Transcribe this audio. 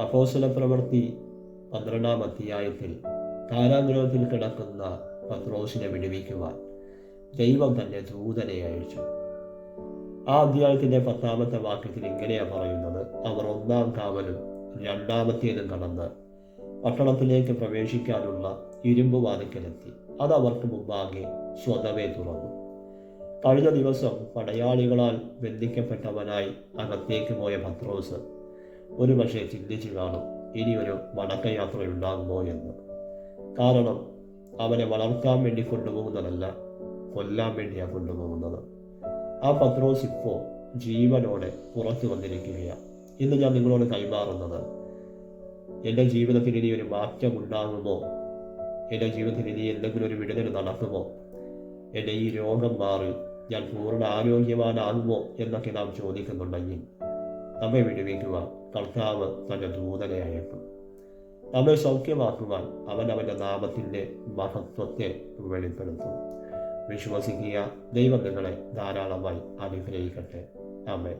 അപ്പോസ്തല പ്രവൃത്തി പന്ത്രണ്ടാം അധ്യായത്തിൽ കാരാഗ്രഹത്തിൽ കിടക്കുന്ന പത്രോസിനെ വിടുവിക്കുവാൻ ദൈവം തന്റെ ദൂതനെ അയച്ചു. ആ അധ്യായത്തിന്റെ പത്താമത്തെ വാക്യത്തിൽ ഇങ്ങനെയാ പറയുന്നത്. അവർ ഒന്നാം കാവലും രണ്ടാമത്തേതും കടന്ന് പട്ടണത്തിലേക്ക് പ്രവേശിക്കാനുള്ള ഇരുമ്പ് വാതിക്കലെത്തി. അത് അവർക്ക് മുമ്പാകെ സ്വതവേ തുറന്നു. കഴിഞ്ഞ ദിവസം പടയാളികളാൽ ബന്ധിക്കപ്പെട്ടവനായി അകത്തേക്ക് പോയ പത്രോസ് ഒരു പക്ഷേ ചിന്തിച്ചു കാണും ഇനിയൊരു മടക്കയാത്ര ഉണ്ടാകുമോ എന്ന്. കാരണം അവനെ വളർത്താൻ വേണ്ടി കൊണ്ടുപോകുന്നതല്ല കൊല്ലാൻ വേണ്ടിയാണ് കൊണ്ടുപോകുന്നത്. ആ പത്രോസ് ഇപ്പോൾ ജീവനോടെ പുറത്തു വന്നിരിക്കുകയാണ് ഇന്ന് ഞാൻ നിങ്ങളോട് കൈമാറുന്നത് എന്റെ ജീവിതത്തിൽ ഇനി ഒരു മാറ്റം ഉണ്ടാകുമോ എന്റെ ജീവിതത്തിൽ ഇനി എന്തെങ്കിലും ഒരു വിടുതൽ നടക്കുമോ? എന്റെ ഈ രോഗം മാറി ഞാൻ പൂർണ ആരോഗ്യവാനാകുമോ എന്നൊക്കെ നാം ചോദിക്കുന്നുണ്ടെങ്കിൽ നമ്മെ വിടുവിക്കുവാൻ കർത്താവ് തന്റെ ദൂതനെ അയക്കും നമ്മെ സൗഖ്യമാക്കുവാൻ അവൻ അവന്റെ നാമത്തിന്റെ മഹത്വത്തെ വെളിപ്പെടുത്തും. വിശ്വസിക്കുക ദൈവം നിങ്ങളെ ധാരാളമായി അനുഗ്രഹിക്കട്ടെ. ആമേ